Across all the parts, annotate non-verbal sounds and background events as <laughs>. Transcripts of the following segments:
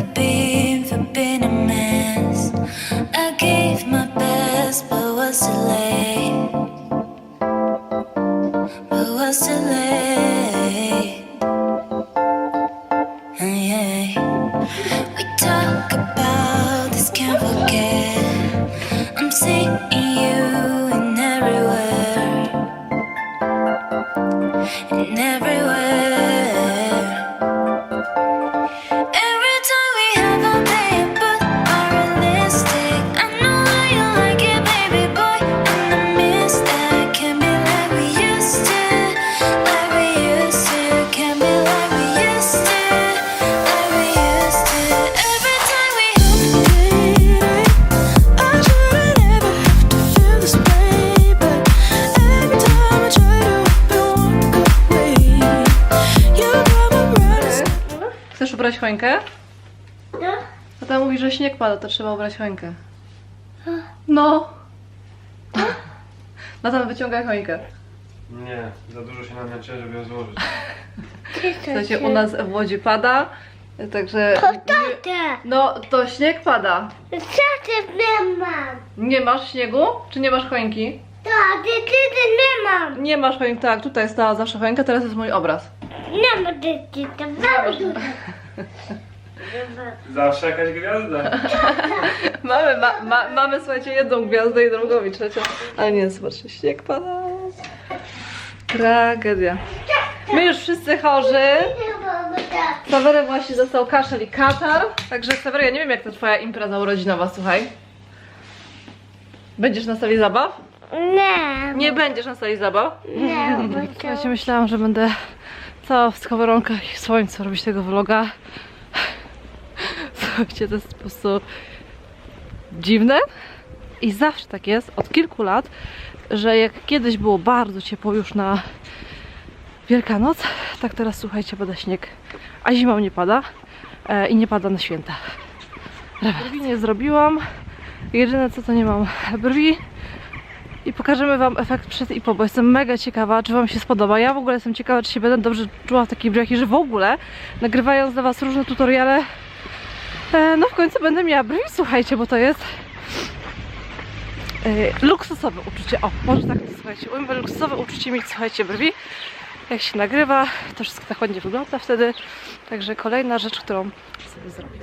be śnieg pada, to trzeba ubrać choinkę. No. Natan, wyciągaj choinkę. Nie, za dużo się namęczyłem, żeby ją złożyć. Słuchajcie, u nas w Łodzi pada, także... Tata, No, to śnieg pada. tata nie mam. Nie masz śniegu? Czy nie masz choinki? Tata, tata nie mam. Nie masz choinki, tak, tutaj stała zawsze choinka, teraz jest mój obraz. Nie ma tata, bardzo. Zawsze jakaś gwiazda. <laughs> Mamy, ma, ma, mamy, słuchajcie, jedną gwiazdę i drugą i trzecią. Ale nie, zobaczcie, śnieg pada. Tragedia. My już wszyscy chorzy. Sawery właśnie został kaszel i katar. Także Sawery, ja nie wiem jak to twoja impreza urodzinowa, słuchaj. Będziesz na sali zabaw? Nie, Nie będziesz na sali zabaw? nie, bo <laughs> Słuchajcie, myślałam, że będę cała w skowronkach i w słońcu robić tego vloga. Słuchajcie, to jest po prostu dziwne. I zawsze tak jest, od kilku lat, że jak kiedyś było bardzo ciepło już na Wielkanoc, tak teraz słuchajcie, pada śnieg, a zimą nie pada e, i nie pada na święta. Brwi nie zrobiłam. Jedyne co to nie mam brwi, i pokażemy Wam efekt przed i po, bo jestem mega ciekawa, czy Wam się spodoba. Ja w ogóle jestem ciekawa, czy się będę dobrze czuła w takich brwiach i że w ogóle, nagrywając dla Was różne tutoriale, no w końcu będę miała brwi, słuchajcie, bo to jest e, luksusowe uczucie. O, może tak to słuchajcie, ujmę luksusowe uczucie mieć, słuchajcie, brwi. Jak się nagrywa, to wszystko tak ładnie wygląda wtedy. Także kolejna rzecz, którą sobie zrobię.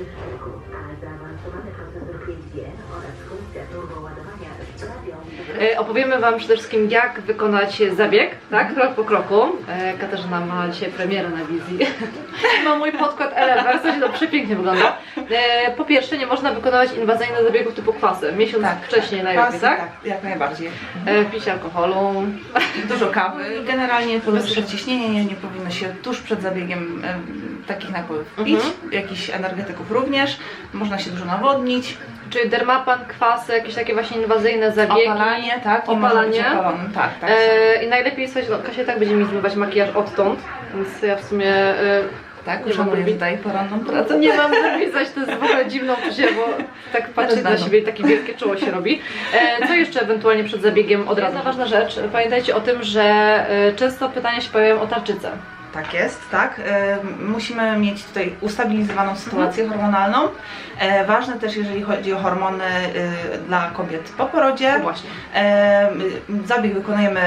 E, Opowiemy Wam przede wszystkim, jak wykonać zabieg, tak? Krok po kroku. E, Katarzyna ma dzisiaj premierę na wizji. <laughs> ma mój podkład Elever, coś to przepięknie wygląda. E, Po pierwsze, nie można wykonywać inwazyjnych zabiegów typu kwasy. Miesiąc Tak, wcześniej najlepiej, Kwasy, tak? tak? Jak najbardziej. E, Picie alkoholu. Dużo kawy. Generalnie wyższe ciśnienie nie, nie powinno się tuż przed zabiegiem em, takich napojów pić. Mhm. Jakichś energetyków również. Można się dużo nawodnić. Czyli dermapan, kwasy, jakieś takie właśnie inwazyjne zabiegi. Opalanie, tak? Nie Opalanie. Opalonym. Tak, tak. E, I najlepiej, słuchajcie, no Kasia tak będzie mi zmywać makijaż odtąd, więc ja w sumie... E, tak, nie mam uszanuję brwi. tutaj poranną pracę. Nie mam zaś to jest w ogóle dziwne uczucie, bo tak patrzeć na siebie i takie wielkie czoło się robi. E, co jeszcze ewentualnie przed zabiegiem od razu? Jedna ważna rzecz, pamiętajcie o tym, że e, często pytania się pojawiają o tarczycę. Tak jest, tak. E, musimy mieć tutaj ustabilizowaną sytuację Mhm. hormonalną. E, ważne też, jeżeli chodzi o hormony e, dla kobiet po porodzie. No właśnie. Zabieg wykonujemy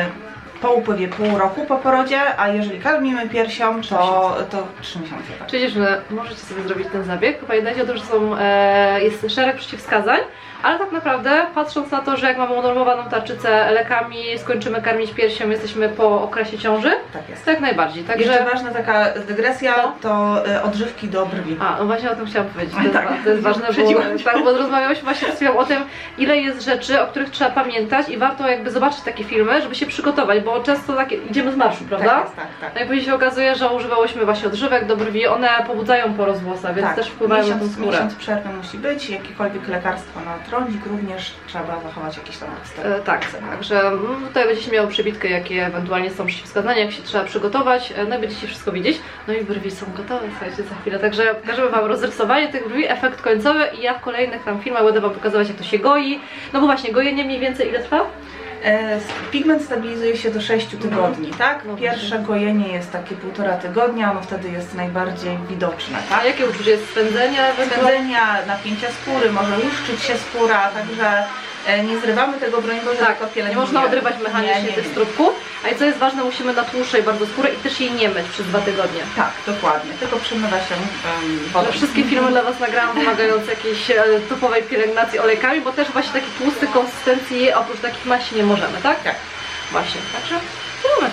po upływie pół roku po porodzie, a jeżeli karmimy piersią, to, to 3 miesiące. Tak. Czyli dziewczyny, możecie sobie zrobić ten zabieg. Pamiętajcie o tym, że są, e, jest szereg przeciwwskazań, ale tak naprawdę patrząc na to, że jak mamy unormowaną tarczycę lekami, skończymy karmić piersią, jesteśmy po okresie ciąży, Tak jest. to jak najbardziej. Jeszcze Także... ważna taka dygresja, No. to e, odżywki do brwi. A, no właśnie o tym chciałam powiedzieć. To jest, Tak. wa- to jest ważne, bo, tak, bo rozmawiałyśmy właśnie chwilą o tym, ile jest rzeczy, o których trzeba pamiętać i warto jakby zobaczyć takie filmy, żeby się przygotować, bo często takie, idziemy z marszu, prawda? Tak jest, tak, tak. No i później się okazuje, że używałyśmy właśnie odżywek do brwi, one pobudzają porost włosa, więc tak. też wpływają na tą miesiąc, skórę. miesiąc przerwy musi być, jakiekolwiek lekarstwo na trądzik również trzeba zachować jakieś tam wstępy. E, tak, także mm, tutaj będziecie miały przebitkę, jakie ewentualnie są przeciwwskazania, jak się trzeba przygotować, e, no i będziecie wszystko widzieć. No i brwi są gotowe, słuchajcie, za chwilę. Także pokażemy Wam rozrysowanie tych brwi, efekt końcowy i ja w kolejnych tam filmach będę Wam pokazywać, jak to się goi. No bo właśnie, gojenie mniej więcej ile trwa? E, Pigment stabilizuje się do 6 tygodni, tak? Pierwsze gojenie jest takie półtora tygodnia, ono wtedy jest najbardziej widoczne, A tak? jakie uczucie jest spędzenia? Spędzenia, napięcia skóry, może łuszczyć się skóra, także nie zrywamy tego, broń Boże, Tak, tylko nie można odrywać mechanicznie Nie, nie, tych strubków. A co jest ważne, musimy natłuszczać bardzo skórę i też jej nie myć przez dwa tygodnie. Tak, dokładnie, tylko przemywa się um, wodą. Wszystkie filmy dla Was nagrałam wymagające jakiejś e, topowej pielęgnacji olejkami, bo też właśnie takiej tłustej konsystencji oprócz takich maści nie możemy, tak? Tak. Właśnie, także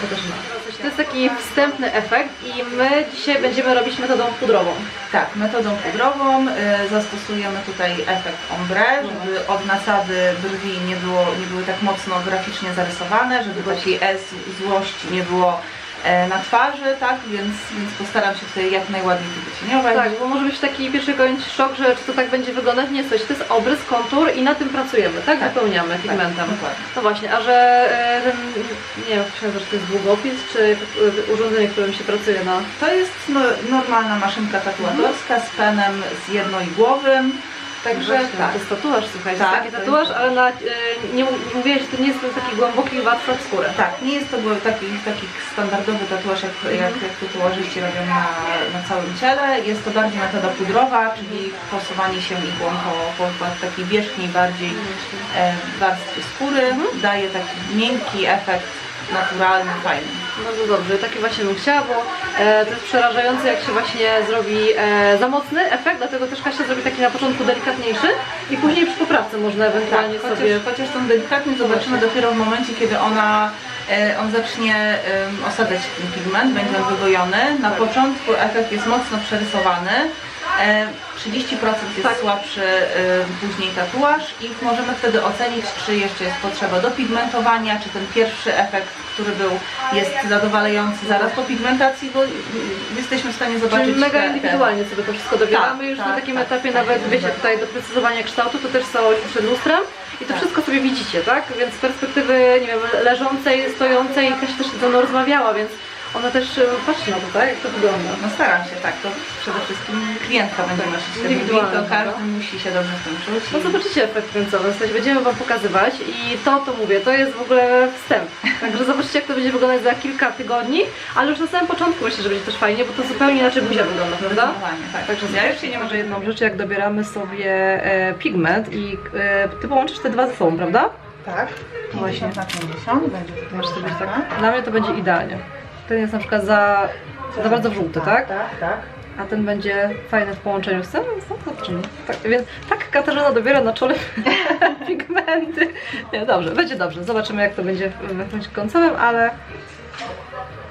też ma. To jest taki wstępny efekt i my dzisiaj będziemy robić metodą pudrową. Tak, metodą pudrową y, zastosujemy tutaj efekt ombre, żeby od nasady brwi nie, było, nie były tak mocno graficznie zarysowane, żeby takiej S złości nie było na twarzy, tak, więc, więc postaram się tutaj jak najładniej to wycieniować. Tak, bo może być taki pierwszy koniec szok, że czy to tak będzie wyglądać, nie coś. To jest obrys, kontur i na tym pracujemy, tak? Tak. Wypełniamy pigmentem. dokładnie. No właśnie, a że e, ten, nie wiem, nazywa, czy to jest długopis, czy e, urządzenie, którym się pracuje na... To jest no, normalna maszynka tatuatorska z penem z jednoigłowym, także Właśnie, tak. To jest tatuaż, słuchajcie, Tak, taki tatuaż, ale na, e, nie, mów- nie mówiłaś, że to nie jest taki głęboki łatwy w skórę. Tak, nie jest to taki, taki standardowy tatuaż, jak, jak, jak tatuażyści robią na, na całym ciele. Jest to bardziej metoda pudrowa, czyli posuwanie się igłą po, po, po takiej wierzchniej bardziej e, warstwie skóry. Daje taki miękki efekt, naturalny, fajny. Bardzo dobrze, taki właśnie bym chciała, bo e, to jest przerażające, jak się właśnie zrobi e, za mocny efekt, dlatego też Kasia zrobi taki na początku delikatniejszy i później przy poprawce można ewentualnie chociaż, sobie... chociaż tą delikatnie zobaczymy dopiero w momencie, kiedy ona, e, on zacznie osadzać ten pigment, będzie on wygojony. Na Tak. początku efekt jest mocno przerysowany. E, 30% jest Tak. słabszy e, później tatuaż i możemy wtedy ocenić, czy jeszcze jest potrzeba dopigmentowania, czy ten pierwszy efekt, który był, jest zadowalający zaraz po pigmentacji, bo jesteśmy w stanie zobaczyć Czyli mega indywidualnie sobie to wszystko dobieramy Tak, już tak, na takim tak, etapie, tak, nawet tak, wiecie, tutaj doprecyzowania kształtu, to też stało się przed lustrem i to Tak. wszystko sobie widzicie, tak? Więc z perspektywy, nie wiem, leżącej, stojącej, Kasia też ze mną rozmawiała, więc ona też e, patrzy na to, tak? Jak to wygląda. No staram się, tak. To przede wszystkim klientka będzie nosić te buty, to każdy prawda? musi się dobrze w tym czuć. No zobaczycie efekt końcowy, w sensie będziemy Wam pokazywać i to, to mówię, to jest w ogóle wstęp. Także zobaczycie jak to będzie wyglądać za kilka tygodni, ale już na samym początku myślę, że będzie też fajnie, bo to zupełnie inaczej buzia wygląda, prawda? Zdecydowanie, tak. Także ja już się nie może jedną rzecz, jak dobieramy sobie e, pigment i e, Ty połączysz te dwa ze sobą, prawda? Tak. Właśnie. 50 na 50 będzie sobie różnica. tak. Dla mnie to będzie idealnie. Ten jest na przykład za, za bardzo żółty, tak? Tak, tak. A ten będzie fajny w połączeniu z tym, więc no zobaczymy. Tak, więc tak Katarzyna dobiera na czole <laughs> pigmenty. Nie, dobrze, będzie dobrze. Zobaczymy jak to będzie w efekcie końcowym, ale...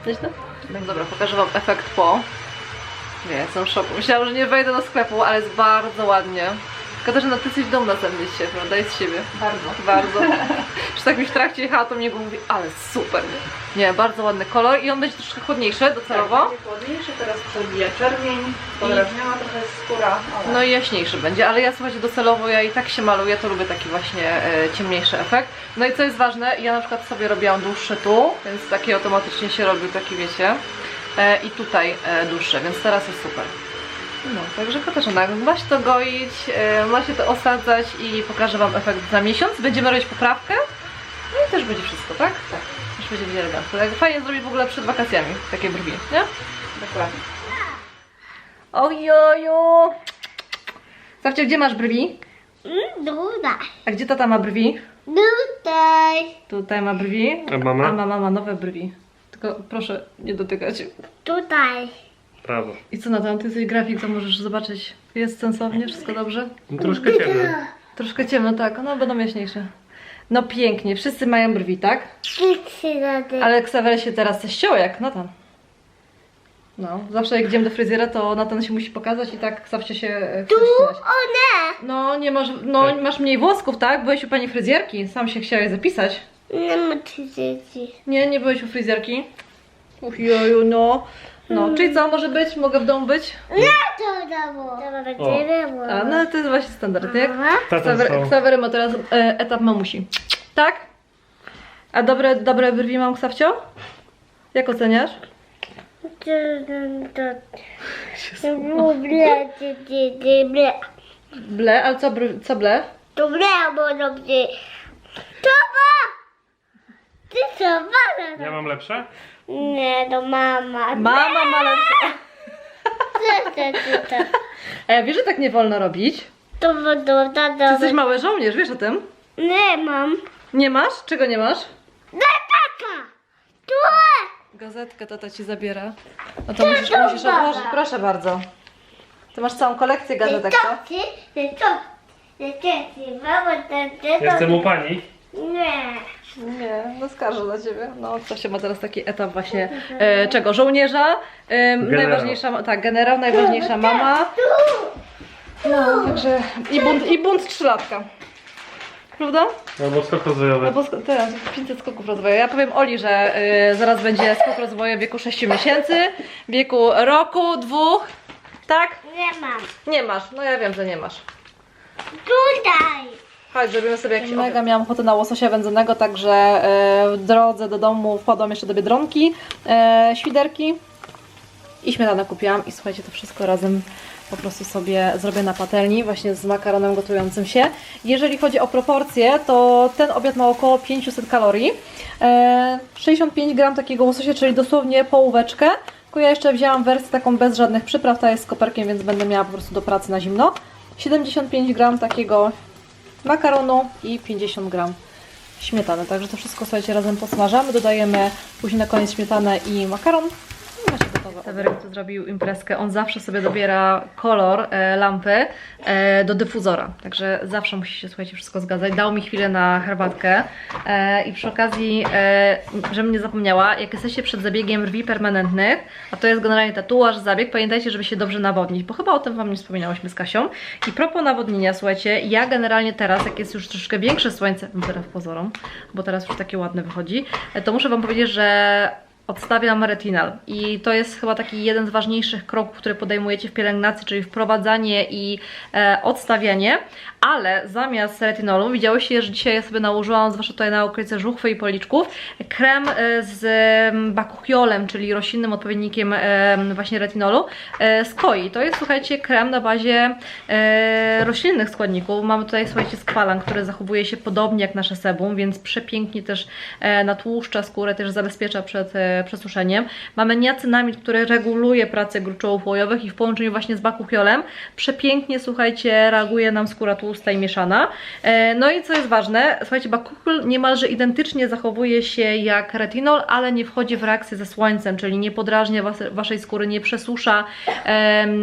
Nieźle? No dobra, pokażę Wam efekt po. Nie, jestem w szoku. Myślałam, że nie wejdę do sklepu, ale jest bardzo ładnie. Katarzyna, ty jesteś dumna ze mnie dzisiaj, prawda? I z siebie. Bardzo. Bardzo. <laughs> Że tak mi w trakcie jechała, to mnie go mówi, ale super. Nie, bardzo ładny kolor i on będzie troszkę chłodniejszy docelowo. Tak, Będzie chłodniejszy, teraz przebija czerwień, podrażniała trochę skóra. ale- No i jaśniejszy będzie, ale ja słuchajcie, docelowo ja i tak się maluję, to lubię taki właśnie e, ciemniejszy efekt. No i co jest ważne, ja na przykład sobie robiłam dłuższy tu, więc taki automatycznie się robił, taki wiecie. E, I tutaj e, dłuższy, więc teraz jest super. No, także Katarzyna, ma się to goić, e, ma się to osadzać i pokażę Wam efekt za miesiąc. Będziemy robić poprawkę, no i też będzie wszystko, tak? Tak. Już będzie będzie elegancko. Tak Fajnie zrobić w ogóle przed wakacjami takie brwi, nie? Dokładnie. Ojoju! Zawcie, gdzie masz brwi? Mm, Tutaj. A gdzie tata ma brwi? Tutaj. Tutaj ma brwi. A mama? A mama ma nowe brwi. Tylko proszę nie dotykać. Tutaj. Prawo. I co na to? Ty jesteś grafik, to możesz zobaczyć. Jest sensownie, wszystko dobrze? No, troszkę ciemno. Troszkę ciemno, tak. No będą jaśniejsze. No pięknie, wszyscy mają brwi, tak? Wszyscy na tym. Ale Ksawery się teraz ściął jak Natan. No, zawsze jak idziemy do fryzjera, to Natan się musi pokazać i tak zawsze się e, chce ścinać. O nie! No, nie masz, no, Tak. masz mniej włosków, tak? Byłeś u pani fryzjerki, sam się chciałeś zapisać. Nie ma trzy dzieci. Nie, nie byłeś u fryzjerki? Uch, joju, no. No, czyli co, może być? Mogę w domu być? Nie to dało. To będzie było. A, no to jest właśnie standard, jak? Tata Ksawery, ma teraz e, etap mamusi. Tak? A dobre, dobre brwi mam, Ksawcio? Jak oceniasz? To, to, to było ble, ty, ty, ty, ble. Ble, ale co, br- co ble? To ble, bo dobrze. To ma! Ty co? Ja mam lepsze? Nie, to mama. Mama ma lepsze. Co to, co to? E, wiesz, że tak nie wolno robić? To woda, Ty to jesteś mały żołnierz, wiesz o tym? Nie mam. Nie masz? Czego nie masz? Daj taka! Tu! Gazetkę tata ci zabiera. No to musisz, musisz odłożyć, proszę bardzo. Ty masz całą kolekcję gazetek, co? To ty, ty to. Ty, ty, ty, mama, ty, ty, to. Jestem u pani. Nie. Nie, no skarżę na ciebie. No, to się ma teraz taki etap właśnie e, czego? Żołnierza, e, najważniejsza, ma- tak, generał, najważniejsza mama. No, także i bunt, i bunt trzylatka. Prawda? Albo skok No rozwojowy. bo sk- teraz 500 skoków rozwoju. Ja powiem Oli, że y, zaraz będzie skok rozwoju w wieku 6 miesięcy, w wieku roku, dwóch. Tak? Nie mam. Nie masz. No ja wiem, że nie masz. Tutaj. Chodź, zrobimy sobie jakiś Mega miałam ochotę na łososia wędzonego, także e, w drodze do domu wpadłam jeszcze do Biedronki, e, świderki i śmietanę kupiłam i słuchajcie, to wszystko razem po prostu sobie zrobię na patelni, właśnie z makaronem gotującym się. Jeżeli chodzi o proporcje, to ten obiad ma około 500 kalorii. E, 65 gram takiego łososia, czyli dosłownie połóweczkę. Tylko ja jeszcze wzięłam wersję taką bez żadnych przypraw, ta jest z koperkiem, więc będę miała po prostu do pracy na zimno. 75 gram takiego makaronu i 50 gram śmietany. Także to wszystko słuchajcie razem posmażamy, dodajemy później na koniec śmietanę i makaron. Seweryn tu zrobił imprezkę. On zawsze sobie dobiera kolor e, lampy e, do dyfuzora. Także zawsze musi się słuchajcie wszystko zgadzać. Dał mi chwilę na herbatkę e, i przy okazji, e, żebym nie zapomniała, jak jesteście przed zabiegiem rwi permanentnych, a to jest generalnie tatuaż, zabieg, pamiętajcie, żeby się dobrze nawodnić, bo chyba o tym Wam nie wspominałyśmy z Kasią. I propos nawodnienia, słuchajcie, ja generalnie teraz, jak jest już troszeczkę większe słońce, wbrew pozorom, bo teraz już takie ładne wychodzi, e, to muszę Wam powiedzieć, że odstawiam retinal. I to jest chyba taki jeden z ważniejszych kroków, które podejmujecie w pielęgnacji, czyli wprowadzanie i e, odstawianie, ale zamiast retinolu widziałyście, że dzisiaj ja sobie nałożyłam, zwłaszcza tutaj na okolice żuchwy i policzków, krem e, z em, bakuchiolem, czyli roślinnym odpowiednikiem em, właśnie retinolu e, z koi. To jest, słuchajcie, krem na bazie e, roślinnych składników. Mamy tutaj, słuchajcie, skwalan, który zachowuje się podobnie jak nasze sebum, więc przepięknie też natłuszcza skórę, też zabezpiecza przed przesuszeniem. Mamy niacynamid, który reguluje pracę gruczołów łojowych i w połączeniu właśnie z bakuchiolem przepięknie, słuchajcie, reaguje nam skóra tłusta i mieszana. E, no i co jest ważne, słuchajcie, bakuchiol niemalże identycznie zachowuje się jak retinol, ale nie wchodzi w reakcję ze słońcem, czyli nie podrażnia was, waszej skóry, nie przesusza em,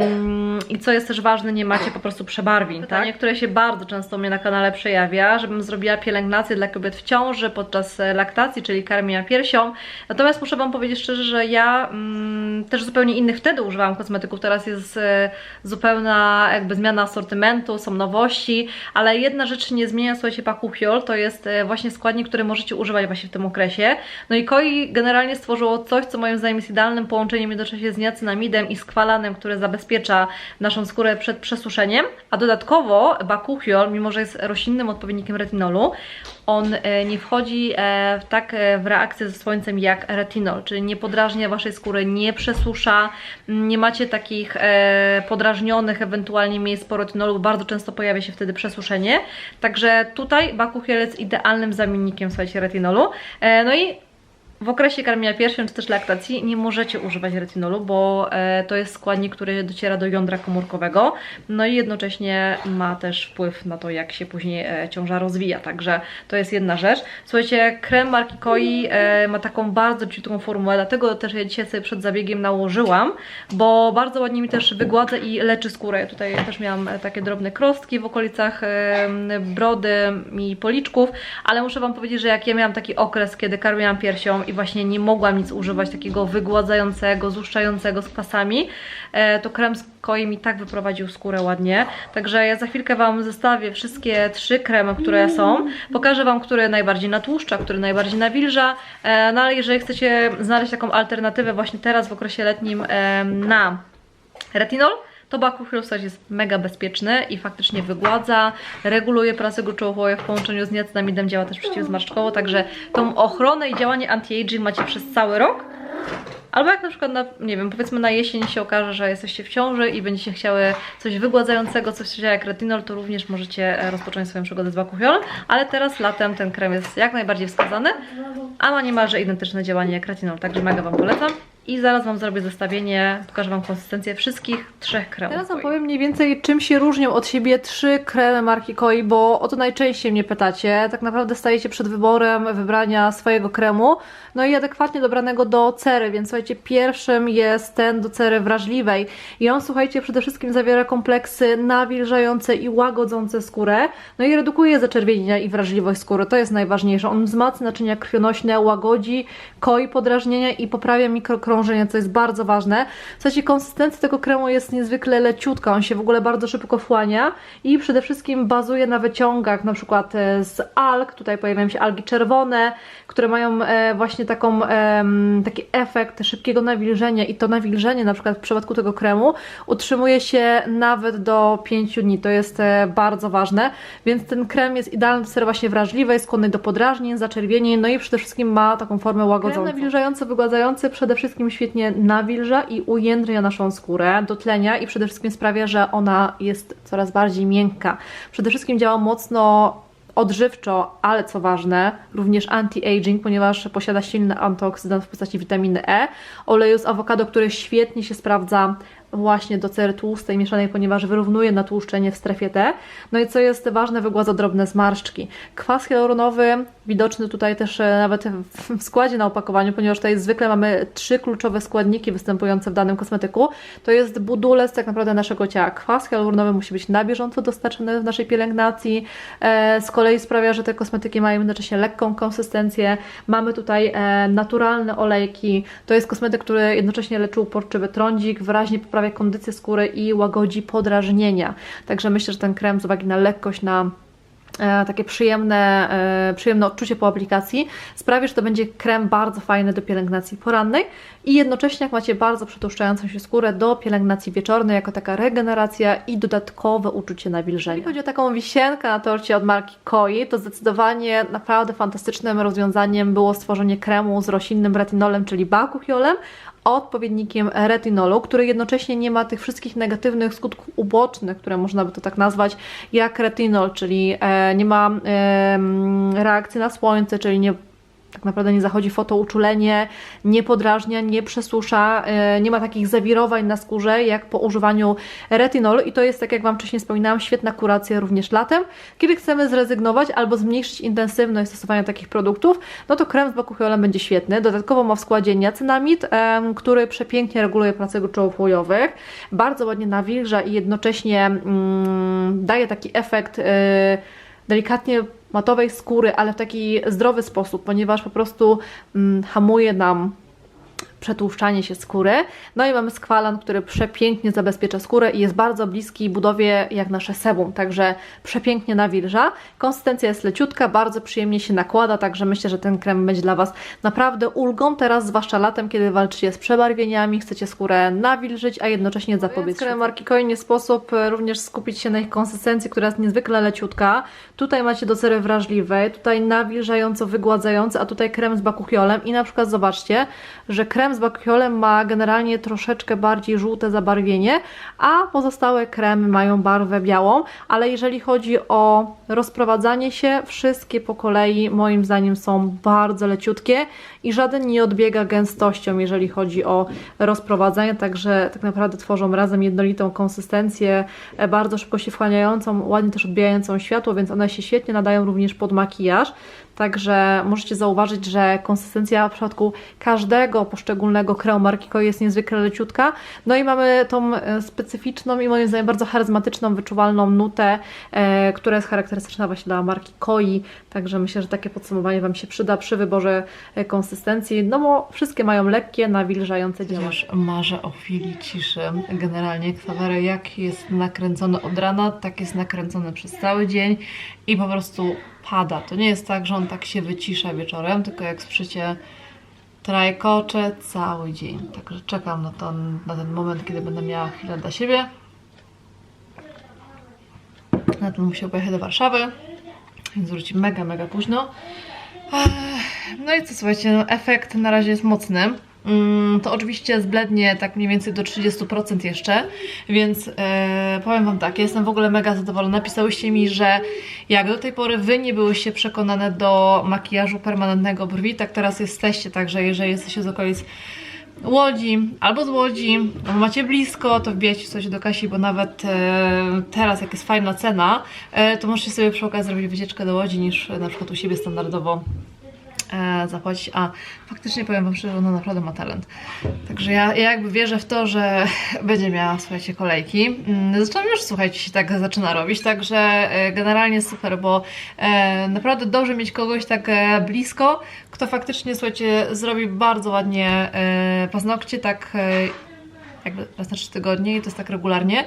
i co jest też ważne, nie macie po prostu przebarwień, tak? które się bardzo często mnie na kanale przejawia, żebym zrobiła pielęgnację dla kobiet w ciąży podczas e, laktacji, czyli karmienia piersią. Natomiast muszę Wam powiedzieć szczerze, że ja mm, też zupełnie innych wtedy używałam kosmetyków, teraz jest e, zupełna jakby zmiana asortymentu, są nowości, ale jedna rzecz nie zmienia, słuchajcie, pakuchiol, to jest e, właśnie składnik, który możecie używać właśnie w tym okresie. No i Koi generalnie stworzyło coś, co moim zdaniem jest idealnym połączeniem jednocześnie z niacinamidem i skwalanem, które zabezpiecza naszą skórę przed przesuszeniem, a dodatkowo bakuchiol, mimo że jest roślinnym odpowiednikiem retinolu, on e, nie wchodzi e, tak e, w reakcję ze słońcem jak retinol, czyli nie podrażnia waszej skóry, nie przesusza, nie macie takich podrażnionych ewentualnie miejsc po retinolu, bardzo często pojawia się wtedy przesuszenie. Także tutaj bakuchiol jest idealnym zamiennikiem, słuchajcie, retinolu. No i w okresie karmienia piersią czy też laktacji nie możecie używać retinolu, bo e, to jest składnik, który dociera do jądra komórkowego, no i jednocześnie ma też wpływ na to, jak się później e, ciąża rozwija, także to jest jedna rzecz. Słuchajcie, krem marki Koi e, ma taką bardzo ciutką formułę, dlatego też ja dzisiaj sobie przed zabiegiem nałożyłam, bo bardzo ładnie mi też wygładza i leczy skórę. Ja tutaj też miałam takie drobne krostki w okolicach brody i policzków, ale muszę Wam powiedzieć, że jak ja miałam taki okres, kiedy karmiłam piersią i właśnie nie mogłam nic używać takiego wygładzającego, złuszczającego z kwasami, e, to krem z Koi mi tak wyprowadził skórę ładnie. Także ja za chwilkę Wam zestawię wszystkie trzy kremy, które są. Pokażę Wam, który najbardziej natłuszcza, który najbardziej nawilża. E, No ale jeżeli chcecie znaleźć taką alternatywę właśnie teraz w okresie letnim na retinol, to bakuchiol jest mega bezpieczny i faktycznie wygładza, reguluje pracę gruczołową w połączeniu z niacinamidem, działa też przeciwzmarszczkowo, także tą ochronę i działanie anti-aging macie przez cały rok. Albo jak na przykład, na, nie wiem, powiedzmy na jesień się okaże, że jesteście w ciąży i będziecie chciały coś wygładzającego, coś jak retinol, to również możecie e, rozpocząć swoją przygodę z bakuchiolem, ale teraz latem ten krem jest jak najbardziej wskazany, a ma niemalże identyczne działanie jak retinol, także mega Wam polecam. I zaraz Wam zrobię zestawienie, pokażę Wam konsystencję wszystkich trzech kremów. Teraz Wam powiem mniej więcej, czym się różnią od siebie trzy kremy marki Koi, bo o to najczęściej mnie pytacie. Tak naprawdę stajecie przed wyborem wybrania swojego kremu, no i adekwatnie dobranego do cery, więc słuchajcie, pierwszym jest ten do cery wrażliwej. I on, słuchajcie, przede wszystkim zawiera kompleksy nawilżające i łagodzące skórę, no i redukuje zaczerwienienia i wrażliwość skóry, to jest najważniejsze. On wzmacnia naczynia krwionośne, łagodzi, koi podrażnienia i poprawia mikrokrążenie, co jest bardzo ważne. Słuchajcie, konsystencja tego kremu jest niezwykle leciutka, on się w ogóle bardzo szybko wchłania i przede wszystkim bazuje na wyciągach, na przykład e, z alg, tutaj pojawiają się algi czerwone, które mają e, właśnie taką, taki efekt szybkiego nawilżenia i to nawilżenie na przykład w przypadku tego kremu utrzymuje się nawet do 5 dni, to jest e, bardzo ważne, więc ten krem jest idealny do sery właśnie wrażliwej, skłonny do podrażnień, zaczerwienień, no i przede wszystkim ma taką formę łagodzącą. Krem nawilżający, wygładzający przede wszystkim świetnie nawilża i ujędrnia naszą skórę, dotlenia i przede wszystkim sprawia, że ona jest coraz bardziej miękka. Przede wszystkim działa mocno odżywczo, ale co ważne, również anti-aging, ponieważ posiada silny antyoksydant w postaci witaminy E, oleju z awokado, który świetnie się sprawdza właśnie do cery tłustej mieszanej, ponieważ wyrównuje natłuszczenie w strefie T. No i co jest ważne, wygładza drobne zmarszczki. Kwas hialuronowy, widoczny tutaj też e, nawet w- składzie na opakowaniu, ponieważ tutaj zwykle mamy trzy kluczowe składniki występujące w danym kosmetyku. To jest budulec tak naprawdę naszego ciała. Kwas hialuronowy musi być na bieżąco dostarczony w naszej pielęgnacji. E, z kolei sprawia, że te kosmetyki mają jednocześnie lekką konsystencję. Mamy tutaj e, naturalne olejki. To jest kosmetyk, który jednocześnie leczy uporczywy trądzik, wyraźnie poprawia kondycję skóry i łagodzi podrażnienia. Także myślę, że ten krem z uwagi na lekkość, na e, takie przyjemne, e, przyjemne odczucie po aplikacji sprawi, że to będzie krem bardzo fajny do pielęgnacji porannej i jednocześnie jak macie bardzo przetłuszczającą się skórę do pielęgnacji wieczornej jako taka regeneracja i dodatkowe uczucie nawilżenia. Jeśli chodzi o taką wisienkę na torcie od marki Koi, to zdecydowanie naprawdę fantastycznym rozwiązaniem było stworzenie kremu z roślinnym retinolem, czyli bakuchiolem, odpowiednikiem retinolu, który jednocześnie nie ma tych wszystkich negatywnych skutków ubocznych, które można by to tak nazwać, jak retinol, czyli e, nie ma reakcji na słońce, czyli nie tak naprawdę nie zachodzi fotouczulenie, nie podrażnia, nie przesusza, e, nie ma takich zawirowań na skórze jak po używaniu retinolu i to jest, tak jak Wam wcześniej wspominałam, świetna kuracja również latem. Kiedy chcemy zrezygnować albo zmniejszyć intensywność stosowania takich produktów, no to krem z bakuchiolem będzie świetny. Dodatkowo ma w składzie niacinamid, który przepięknie reguluje pracę gruczołów łojowych, bardzo ładnie nawilża i jednocześnie mm, daje taki efekt y, delikatnie matowej skóry, ale w taki zdrowy sposób, ponieważ po prostu mm, hamuje nam przetłuszczanie się skóry. No i mamy skwalan, który przepięknie zabezpiecza skórę i jest bardzo bliski budowie jak nasze sebum, także przepięknie nawilża. Konsystencja jest leciutka, bardzo przyjemnie się nakłada, także myślę, że ten krem będzie dla Was naprawdę ulgą teraz, zwłaszcza latem, kiedy walczycie z przebarwieniami, chcecie skórę nawilżyć, a jednocześnie zapobiec. Krem marki Koin nie sposób e, również skupić się na ich konsystencji, która jest niezwykle leciutka. Tutaj macie do cery wrażliwej, tutaj nawilżająco, wygładzający, a tutaj krem z bakuchiolem i na przykład zobaczcie, że krem z bakuchiolem ma generalnie troszeczkę bardziej żółte zabarwienie, a pozostałe kremy mają barwę białą, ale jeżeli chodzi o rozprowadzanie się, wszystkie po kolei moim zdaniem są bardzo leciutkie i żaden nie odbiega gęstością, jeżeli chodzi o rozprowadzanie, także tak naprawdę tworzą razem jednolitą konsystencję, e, bardzo szybko się wchłaniającą, ładnie też odbijającą światło, więc one się świetnie nadają również pod makijaż. Także możecie zauważyć, że konsystencja w przypadku każdego poszczególnego kremu marki Koi jest niezwykle leciutka. No i mamy tą e, specyficzną i moim zdaniem bardzo charyzmatyczną, wyczuwalną nutę, e, która jest charakterystyczna właśnie dla marki Koi. Także myślę, że takie podsumowanie Wam się przyda przy wyborze e, konsystencji, no bo wszystkie mają lekkie, nawilżające działanie. Już marzę o chwili ciszy. Generalnie kwawery jak jest nakręcony od rana, tak jest nakręcony przez cały dzień i po prostu pada. To nie jest tak, że on tak się wycisza wieczorem, tylko jak słyszycie trajkocze cały dzień. Także czekam na ten, na ten moment, kiedy będę miała chwilę dla siebie. Na ten musiał pojechać do Warszawy, więc wróci mega, mega późno. No i co, słuchajcie, no efekt na razie jest mocny. Mm, to oczywiście zblednie tak mniej więcej do 30% jeszcze, więc e, powiem Wam tak, jestem w ogóle mega zadowolona. Pisałyście mi, że jak do tej pory Wy nie byłyście przekonane do makijażu permanentnego brwi, tak teraz jesteście, także jeżeli jesteście z okolic Łodzi albo z Łodzi, albo macie blisko, to wbijajcie coś do Kasi, bo nawet e, teraz, jak jest fajna cena, e, to możecie sobie przy okazji zrobić wycieczkę do Łodzi niż na przykład u siebie standardowo e, zapłacić, a faktycznie powiem Wam szczerze, ona naprawdę ma talent. Także ja, ja jakby wierzę w to, że <laughs> będzie miała, słuchajcie, kolejki. Mm, Zresztą już, słuchajcie, się tak zaczyna robić, także e, generalnie super, bo e, naprawdę dobrze mieć kogoś tak blisko, kto faktycznie, słuchajcie, zrobi bardzo ładnie paznokcie, tak... Jakby raz na 3 tygodnie i to jest tak regularnie.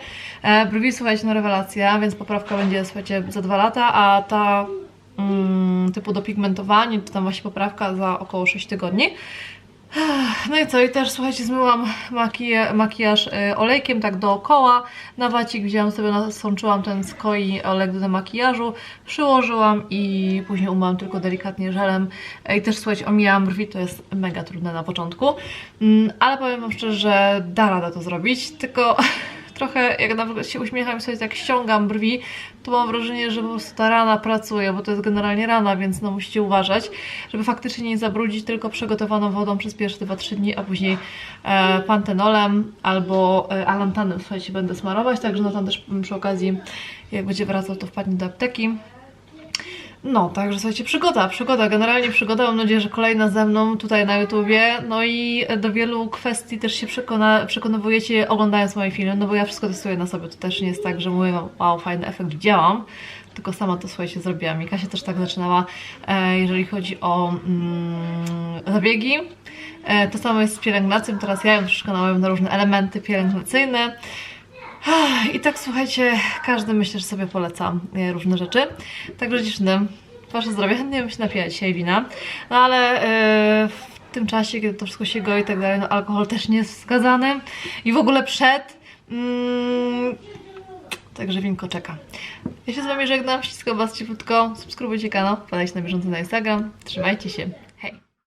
Brwi, słuchajcie, no rewelacja, więc poprawka będzie, słuchajcie, za dwa lata, a ta typu dopigmentowanie, czy tam właśnie poprawka za około 6 tygodni. No i co, i też słuchajcie, zmyłam makija, makijaż y, olejkiem tak dookoła. Na wacik wzięłam sobie, nasączyłam ten z koi olej do makijażu, przyłożyłam i później umyłam tylko delikatnie żelem. I też słuchajcie, omijałam brwi, to jest mega trudne na początku. Mm, ale powiem Wam szczerze, że da radę to zrobić, tylko <laughs> trochę jak na przykład się uśmiecham sobie tak ściągam brwi, to mam wrażenie, że po prostu ta rana pracuje, bo to jest generalnie rana, więc no musicie uważać, żeby faktycznie nie zabrudzić tylko przygotowaną wodą przez pierwsze 2-3 dni, a później e, pantenolem albo e, alantanem, słuchajcie, będę smarować, także no tam też przy okazji, jak będzie wracał, to wpadnie do apteki. No, także słuchajcie, przygoda, przygoda, generalnie przygoda, mam nadzieję, że kolejna ze mną tutaj na YouTubie, no i do wielu kwestii też się przekona, przekonywujecie oglądając moje filmy, no bo ja wszystko testuję na sobie, to też nie jest tak, że mówię wow, fajny efekt widziałam, tylko sama to, słuchajcie, zrobiłam. I Kasia też tak zaczynała, e, jeżeli chodzi o mm, zabiegi, e, to samo jest z pielęgnacją, teraz ja ją troszkę naławiam na różne elementy pielęgnacyjne, i tak słuchajcie, każdy myślę, że sobie poleca e, różne rzeczy. Także dziewczyny, wasze zdrowie, chętnie bym się napiła dzisiaj wina, no ale e, w tym czasie, kiedy to wszystko się goi i tak dalej, no alkohol też nie jest wskazany i w ogóle przed. Mm, Także winko czeka. Ja się z Wami żegnam, ściskam Was ciepłutko, subskrybujcie kanał, wpadajcie na bieżąco na Instagram, trzymajcie się,